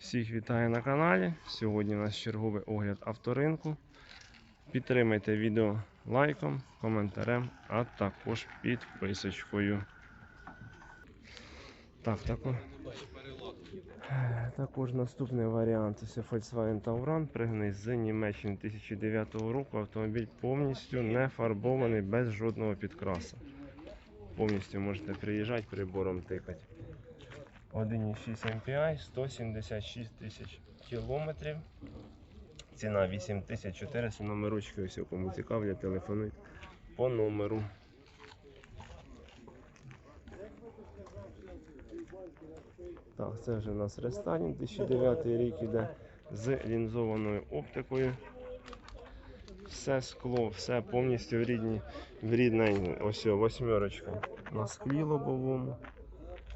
Всіх вітаю на каналі. Сьогодні у нас черговий огляд авторинку. Підтримайте відео лайком, коментарем, а також підписочкою. Так, тако- також наступний варіант це Volkswagen Tauran, пригнаний з Німеччини 2009 року. Автомобіль повністю не фарбований без жодного підкрасу. Повністю можете приїжджати прибором тикати. 1,6 MPI, 176 тисяч кілометрів. Ціна 8400, номерочки ось кому цікавлять, телефонуйте по номеру. Так, це вже у нас рестайлінг 2009 рік іде з лінзованою оптикою. Все скло, все повністю в рідні, в рідненькому. Ось восьмерочка на склі лобовому.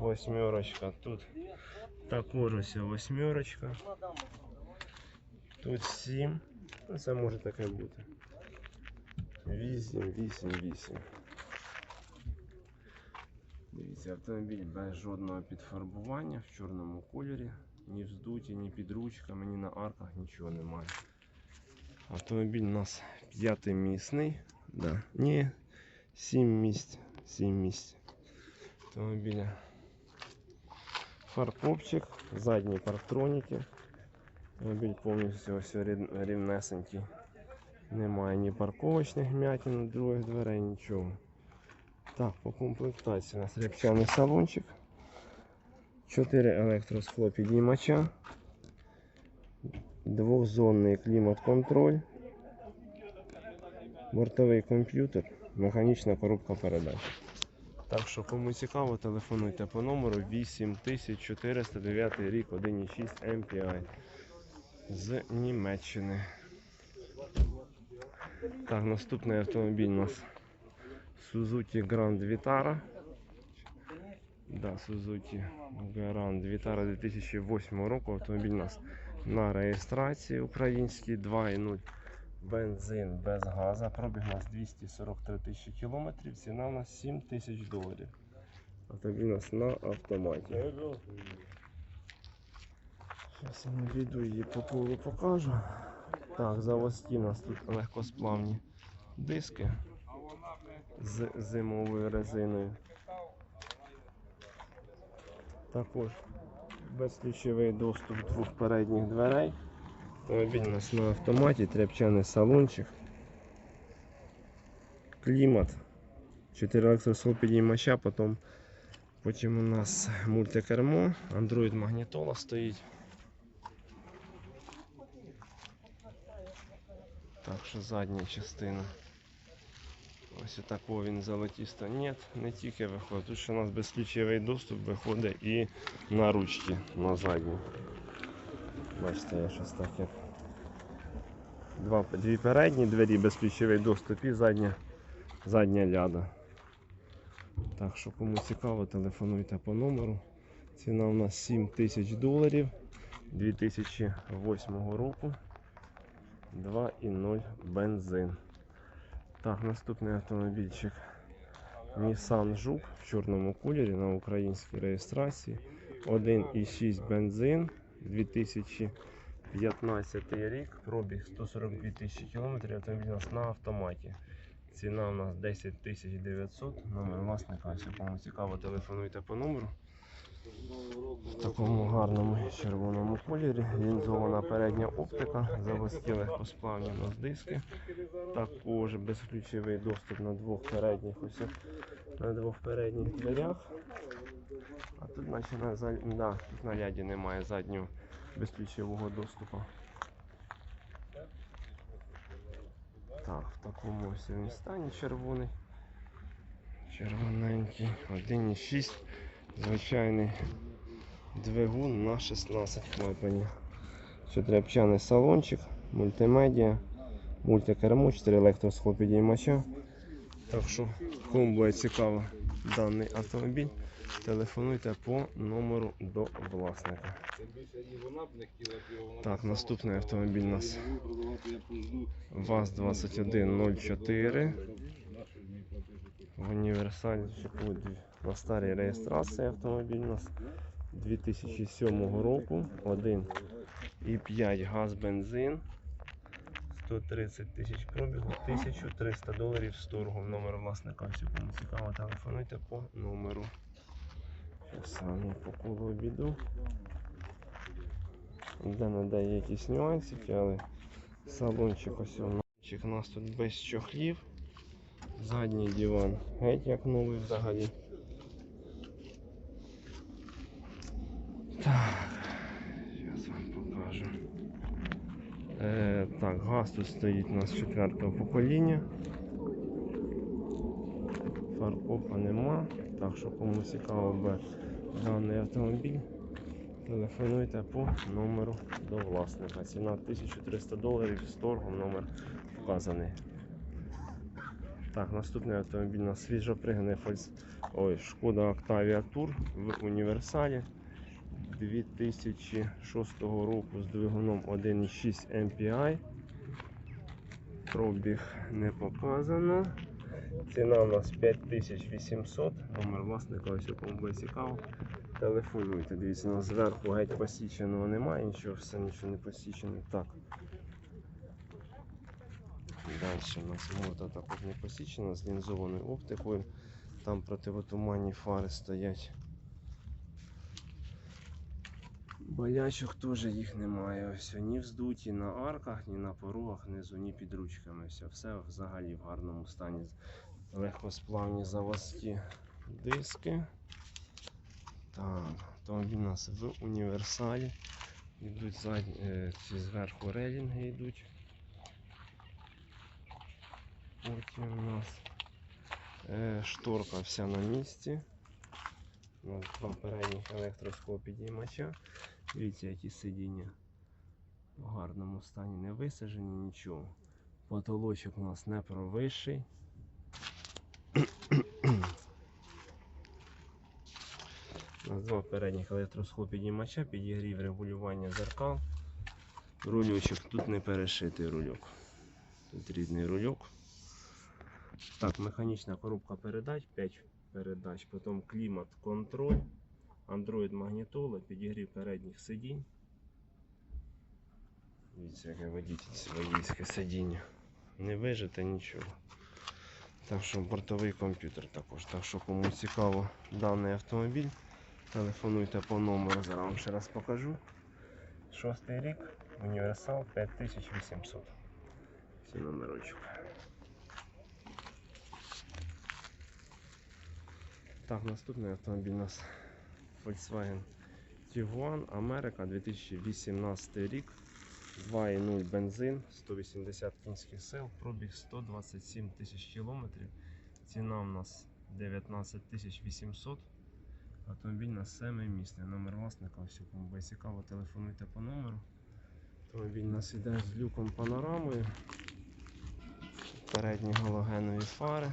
Восьмерочка. Тут також ось восьмерочка. Тут 7. Ну, це може таке бути. 8, 8, 8. Дивіться, автомобіль без жодного підфарбування в чорному кольорі. Ні вздуті, ні під ручками, ні на арках нічого немає. Автомобіль у нас п'ятимісний. Да. Ні, 7 місць. 7 місць. Автомобіля. Фаркопчик, задні парктроніки. Автомобіль повністю ось рівнесенький. Немає ні парковочних м'ятин, других дверей, нічого. Так, по комплектації у нас рябчаний салончик. 4 електроскло підіймача. Двохзонний клімат-контроль. Бортовий комп'ютер, механічна коробка передач. Так що, кому цікаво, телефонуйте по номеру 8409 рік 1,6 MPI з Німеччини. Так, наступний автомобіль у нас Suzuki Grand Vitara. Да, Suzuki Grand Vitara 2008 року. Автомобіль у нас на реєстрації український 2.0 бензин без газу. Пробіг у нас 243 тисячі кілометрів. Ціна у нас 7 тисяч доларів. Автомобіль у нас на автоматі. Зараз я наведу її по колу покажу. Так, заводські у нас тут легкосплавні диски з зимовою резиною. Також безключовий доступ двох передніх дверей. Автомобіль у нас на автоматі, тряпчаний салончик. Клімат. 4 електросхол підіймача, потім, потім у нас мультикермо, Android магнітола стоїть. Так що задня частина. Ось такого він золотісто. Ні, не тільки виходить. Тут ще у нас безключовий доступ виходить і на ручки на задній. Бачите, я щось так як. Два, дві передні двері, безключовий доступ і задня, задня ляда. Так що кому цікаво, телефонуйте по номеру. Ціна у нас 7 тисяч доларів 2008 року. 2,0 бензин. Так, наступний автомобільчик Nissan Juke в чорному кольорі на українській реєстрації. 1,6 бензин 2015 рік, пробіг 142 тисячі кілометрів, автомобіль у нас на автоматі. Ціна у нас 10 тисяч 900, номер власника, якщо кому цікаво, телефонуйте по номеру. В такому гарному червоному кольорі. Лінзована передня оптика, заводські легкосплавні у нас диски. Також безключовий доступ на двох передніх ось на двох передніх дверях. А тут наче на, да, на ряді немає заднього безключового доступу. Так, в такому ось він стані червоний. Червоненький. 1,6. Звичайний двигун на 16 клапанів. Чотиряпчаний салончик, мультимедіа, мультикермо, 4 електросход підіймача. Так що, кому буде цікаво даний автомобіль, телефонуйте по номеру до власника. Так, наступний автомобіль у нас ВАЗ-2104 в універсалі на старій реєстрації автомобіль у нас 2007 року. 1,5 газ бензин. 130 тисяч пробігу, 1300 доларів з торгом. Номер власника. Всі кому цікаво, телефонуйте по номеру. Саме по колу обіду. Де де якісь нюансики, але салончик ось. У нас тут без чохлів. Задній диван геть як новий взагалі. Так, зараз вам покажу. Е, так, газ тут стоїть у нас четвертого покоління. Фаркопа нема. Так що кому цікаво би даний автомобіль, телефонуйте по номеру до власника. Ціна 1300 доларів з торгом номер вказаний. Так, наступний автомобіль у нас свіжопригнаний Фолькс... Ой, Шкода Octavia Tour в універсалі 2006 року з двигуном 1.6 MPI. Пробіг не показано. Ціна у нас 5800. Номер власника, ось кому цікаво. Телефонуйте. Дивіться, у нас зверху геть посіченого немає, нічого, все нічого не посічене. Так. Далі у нас морда також не посічена з лінзованою оптикою. Там противотуманні фари стоять. Болячок теж їх немає. Ось ні вздуті на арках, ні на порогах, внизу, ні під ручками. Все, все взагалі в гарному стані. Легкосплавні заводські диски. Так, автомобіль у нас в універсалі. Йдуть е, ці зверху релінги йдуть. Потім у нас е, шторка вся на місці. У нас два передніх електроскопідіймача. Дивіться, які сидіння в гарному стані не висаджені, нічого. Потолочок у нас не провищий. У нас два передніх електроскопідіймача, підігрів регулювання зеркал. Рульочок тут не перешитий рульок. Тут рідний рульок. Так, механічна коробка передач, 5 передач, потім клімат, контроль, Android магнітола, підігрів передніх сидінь. Дивіться, яке водійське сидіння. Не вижите нічого. Так що бортовий комп'ютер також. Так що кому цікаво даний автомобіль, телефонуйте по номеру, зараз вам ще раз покажу. Шостий рік, універсал 5800. Ці номерочок. Так, наступний автомобіль у нас Volkswagen Tiguan Америка 2018 рік. 2,0 бензин, 180 кінських сил, пробіг 127 тисяч кілометрів. Ціна у нас 19 тисяч 800. Автомобіль на 7 місце. Номер власника, все кому буде цікаво, телефонуйте по номеру. Автомобіль у нас іде з люком панорамою. Передні галогенові фари.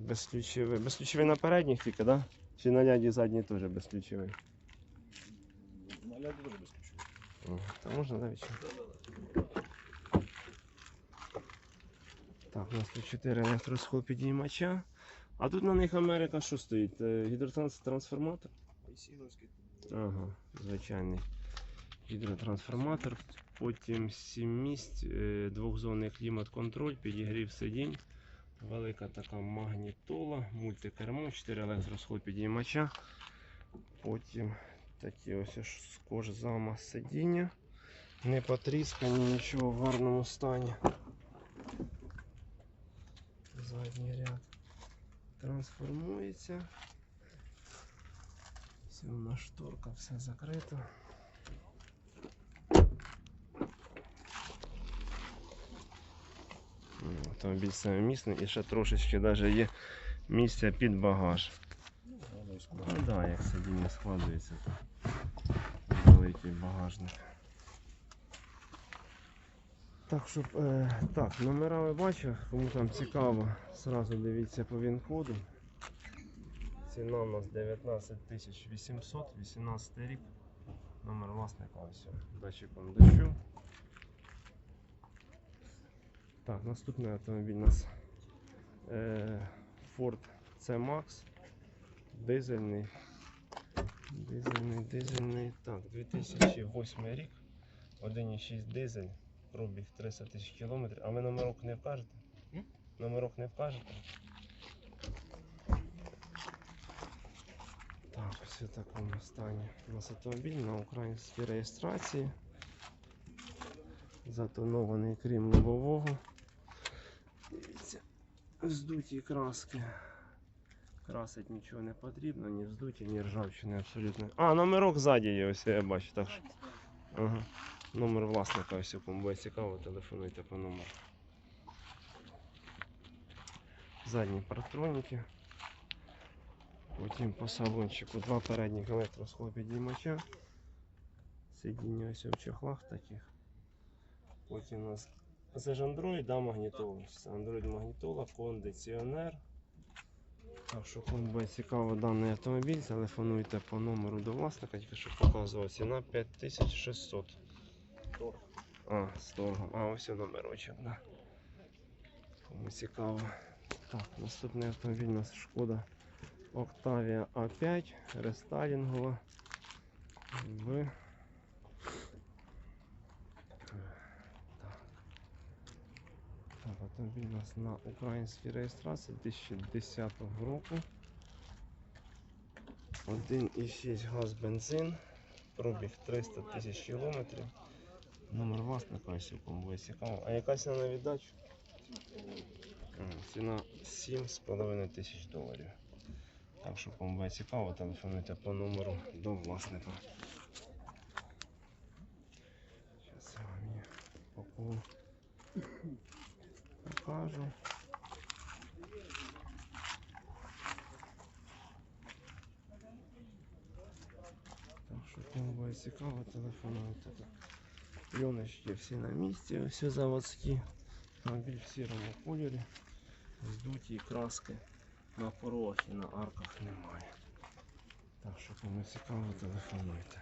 Безключовий. Безключовий на передніх тільки, так? Да? Чи на ляді задній теж безключовий? На ляді дуже безключу. О, Та можна навіть. Так, у нас тут 4 електросхопідіймача. А тут на них Америка що стоїть? Е, Гідротрансформатор? Ага, звичайний гідротрансформатор. Потім 7 місць, е, двохзонний клімат-контроль, підігрів сидінь. Велика така магнітола, мультикермо, 4 електросхопідіймача. Потім такі ось аж з кожзама сидіння. Не потріскані, нічого в гарному стані. Задній ряд трансформується. Все, у нас шторка, все закрито. Автомобіль самомісний і ще трошечки даже є місця під багаж. Ну так, да, як сидіння складується, то великий багажник. Так, щоб, е, так, номера ви бачите, кому там цікаво, зразу дивіться по він-коду. Ціна у нас 19 800, 18 рік. Номер власника ось. Датчиком дощу. Так, наступний автомобіль у нас е, Ford C-Max. Дизельний. Дизельний, дизельний. Так, 2008 рік. 1,6 дизель. Пробіг 300 тисяч кілометрів. А ви номерок не вкажете? Номерок не вкажете? Так, ось в такому стані. У нас автомобіль на українській реєстрації. Затонований крім лобового. Дивіться, вздуті краски. Красить нічого не потрібно, ні вздуті, ні ржавчини абсолютно. А, номерок ззаді є, ось я бачу. Так що. Ага. Номер власника, ось кому буде цікаво, телефонуйте по номеру. Задні партроніки. Потім по салончику два передніх електросхлопідіймача. Сидіння ось в чохлах таких. Потім у нас це ж Android, да, магнітола. Це Android магнітола, кондиціонер. Так що кому буде цікаво даний автомобіль, телефонуйте по номеру до власника, тільки що показував ціна 5600. Торг. А, з торгом. А, ось номерочок, да. Кому цікаво. Так, наступний автомобіль у нас шкода Octavia A5 рестайлінгова в так. Автомобіль у нас на українській реєстрації 2010 року. 1,6 газ бензин, пробіг 300 тисяч кілометрів. Номер власника, ось кому буде цікаво. А яка ціна на віддачу? Ціна 7,5 тисяч доларів. Так що кому буде цікаво, телефонуйте по номеру до власника. Зараз я вам її колу покажу. Так що кому буде цікаво, телефонуйте. Пленочки всі на місці, всі заводські. Автомобіль в сірому кольорі. Здуті краски на порогах і на арках немає. Так що кому цікаво, телефонуйте.